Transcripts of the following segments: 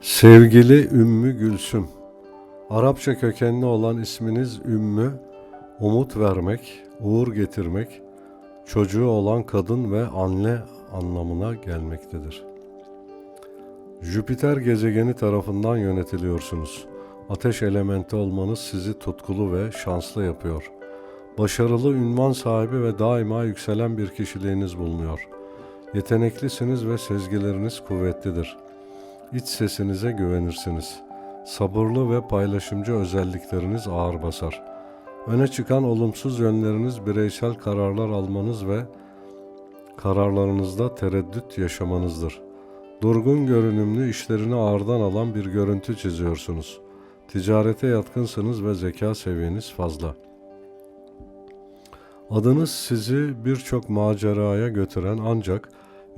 Sevgili Ümmü Gülsüm, Arapça kökenli olan isminiz Ümmü, umut vermek, uğur getirmek, çocuğu olan kadın ve anne anlamına gelmektedir. Jüpiter gezegeni tarafından yönetiliyorsunuz. Ateş elementi olmanız sizi tutkulu ve şanslı yapıyor. Başarılı ünvan sahibi ve daima yükselen bir kişiliğiniz bulunuyor. Yeteneklisiniz ve sezgileriniz kuvvetlidir. İç sesinize güvenirsiniz. Sabırlı ve paylaşımcı özellikleriniz ağır basar. Öne çıkan olumsuz yönleriniz bireysel kararlar almanız ve kararlarınızda tereddüt yaşamanızdır. Durgun görünümlü işlerini ağırdan alan bir görüntü çiziyorsunuz. Ticarete yatkınsınız ve zeka seviyeniz fazla. Adınız sizi birçok maceraya götüren ancak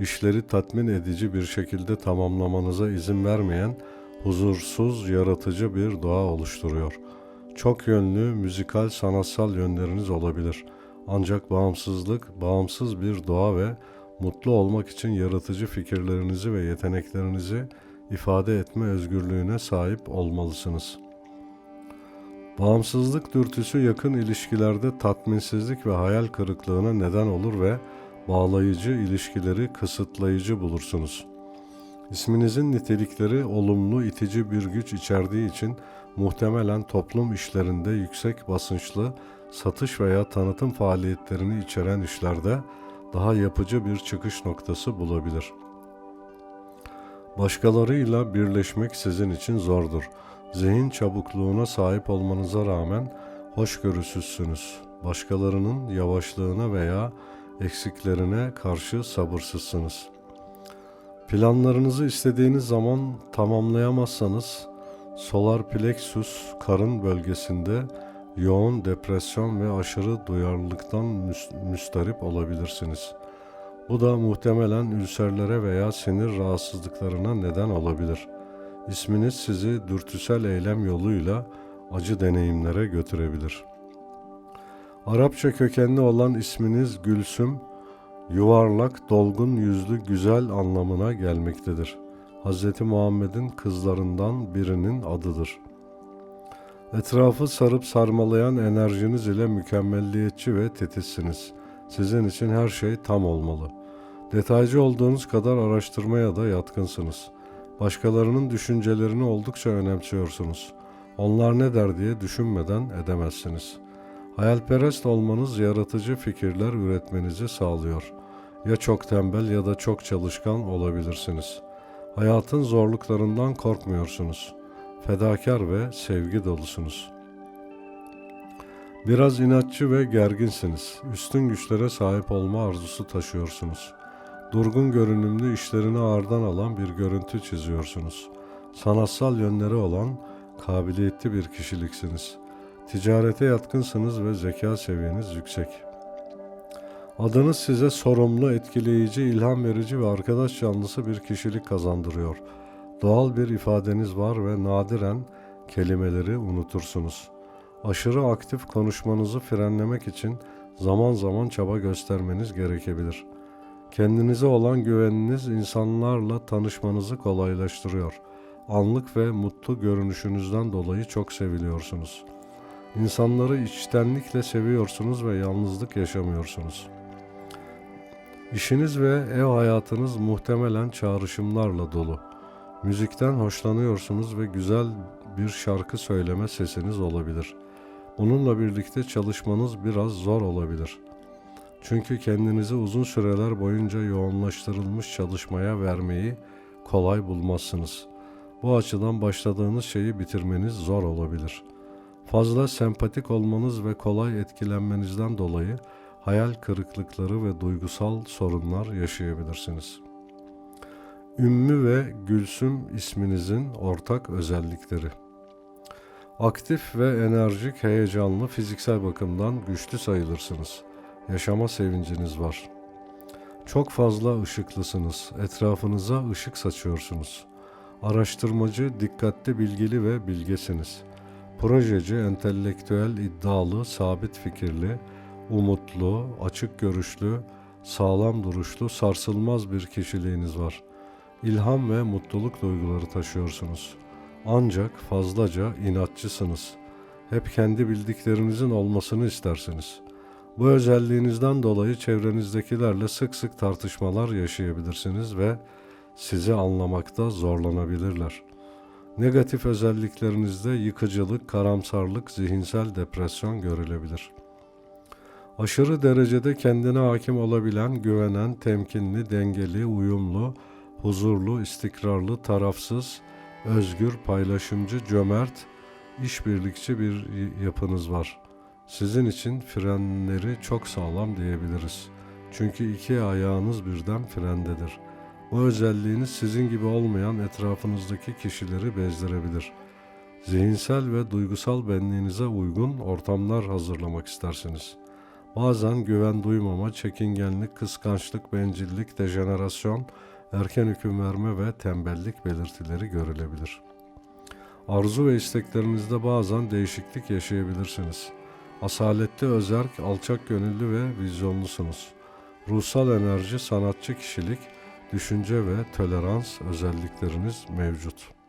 işleri tatmin edici bir şekilde tamamlamanıza izin vermeyen huzursuz, yaratıcı bir doğa oluşturuyor. Çok yönlü, müzikal, sanatsal yönleriniz olabilir. Ancak bağımsızlık, bağımsız bir doğa ve mutlu olmak için yaratıcı fikirlerinizi ve yeteneklerinizi ifade etme özgürlüğüne sahip olmalısınız. Bağımsızlık dürtüsü yakın ilişkilerde tatminsizlik ve hayal kırıklığına neden olur ve bağlayıcı ilişkileri kısıtlayıcı bulursunuz. İsminizin nitelikleri olumlu itici bir güç içerdiği için muhtemelen toplum işlerinde yüksek basınçlı satış veya tanıtım faaliyetlerini içeren işlerde daha yapıcı bir çıkış noktası bulabilir. Başkalarıyla birleşmek sizin için zordur. Zihin çabukluğuna sahip olmanıza rağmen hoşgörüsüzsünüz. Başkalarının yavaşlığına veya eksiklerine karşı sabırsızsınız. Planlarınızı istediğiniz zaman tamamlayamazsanız solar plexus karın bölgesinde yoğun depresyon ve aşırı duyarlılıktan müstarip olabilirsiniz. Bu da muhtemelen ülserlere veya sinir rahatsızlıklarına neden olabilir. İsminiz sizi dürtüsel eylem yoluyla acı deneyimlere götürebilir.'' Arapça kökenli olan isminiz Gülsüm, yuvarlak, dolgun yüzlü, güzel anlamına gelmektedir. Hz. Muhammed'in kızlarından birinin adıdır. Etrafı sarıp sarmalayan enerjiniz ile mükemmelliyetçi ve titizsiniz. Sizin için her şey tam olmalı. Detaycı olduğunuz kadar araştırmaya da yatkınsınız. Başkalarının düşüncelerini oldukça önemsiyorsunuz. Onlar ne der diye düşünmeden edemezsiniz.'' Hayalperest olmanız yaratıcı fikirler üretmenizi sağlıyor. Ya çok tembel ya da çok çalışkan olabilirsiniz. Hayatın zorluklarından korkmuyorsunuz. Fedakar ve sevgi dolusunuz. Biraz inatçı ve gerginsiniz. Üstün güçlere sahip olma arzusu taşıyorsunuz. Durgun görünümlü işlerini ağırdan alan bir görüntü çiziyorsunuz. Sanatsal yönleri olan kabiliyetli bir kişiliksiniz.'' Ticarete yatkınsınız ve zeka seviyeniz yüksek. Adınız size sorumlu, etkileyici, ilham verici ve arkadaş canlısı bir kişilik kazandırıyor. Doğal bir ifadeniz var ve nadiren kelimeleri unutursunuz. Aşırı aktif konuşmanızı frenlemek için zaman zaman çaba göstermeniz gerekebilir. Kendinize olan güveniniz insanlarla tanışmanızı kolaylaştırıyor. Anlık ve mutlu görünüşünüzden dolayı çok seviliyorsunuz.'' İnsanları içtenlikle seviyorsunuz ve yalnızlık yaşamıyorsunuz. İşiniz ve ev hayatınız muhtemelen çağrışımlarla dolu. Müzikten hoşlanıyorsunuz ve güzel bir şarkı söyleme sesiniz olabilir. Bununla birlikte çalışmanız biraz zor olabilir. Çünkü kendinizi uzun süreler boyunca yoğunlaştırılmış çalışmaya vermeyi kolay bulmazsınız. Bu açıdan başladığınız şeyi bitirmeniz zor olabilir. Fazla sempatik olmanız ve kolay etkilenmenizden dolayı hayal kırıklıkları ve duygusal sorunlar yaşayabilirsiniz. Ümmü ve Gülsüm isminizin ortak özellikleri. Aktif ve enerjik, heyecanlı, fiziksel bakımdan güçlü sayılırsınız. Yaşama sevinciniz var. Çok fazla ışıklısınız. Etrafınıza ışık saçıyorsunuz. Araştırmacı, dikkatli, bilgili ve bilgesiniz. Projeci, entelektüel, iddialı, sabit fikirli, umutlu, açık görüşlü, sağlam duruşlu, sarsılmaz bir kişiliğiniz var. İlham ve mutluluk duyguları taşıyorsunuz. Ancak fazlaca inatçısınız. Hep kendi bildiklerinizin olmasını istersiniz. Bu özelliğinizden dolayı çevrenizdekilerle sık sık tartışmalar yaşayabilirsiniz ve sizi anlamakta zorlanabilirler. Negatif özelliklerinizde yıkıcılık, karamsarlık, zihinsel depresyon görülebilir. Aşırı derecede kendine hakim olabilen, güvenen, temkinli, dengeli, uyumlu, huzurlu, istikrarlı, tarafsız, özgür, paylaşımcı, cömert, işbirlikçi bir yapınız var. Sizin için frenleri çok sağlam diyebiliriz. Çünkü iki ayağınız birden frendedir. Bu özelliğiniz sizin gibi olmayan etrafınızdaki kişileri bezdirebilir. Zihinsel ve duygusal benliğinize uygun ortamlar hazırlamak istersiniz. Bazen güven duymama, çekingenlik, kıskançlık, bencillik, dejenerasyon, erken hüküm verme ve tembellik belirtileri görülebilir. Arzu ve isteklerinizde bazen değişiklik yaşayabilirsiniz. Asaletli, özerk, alçak gönüllü ve vizyonlusunuz. Ruhsal enerji, sanatçı kişilik, düşünce ve tolerans özellikleriniz mevcut.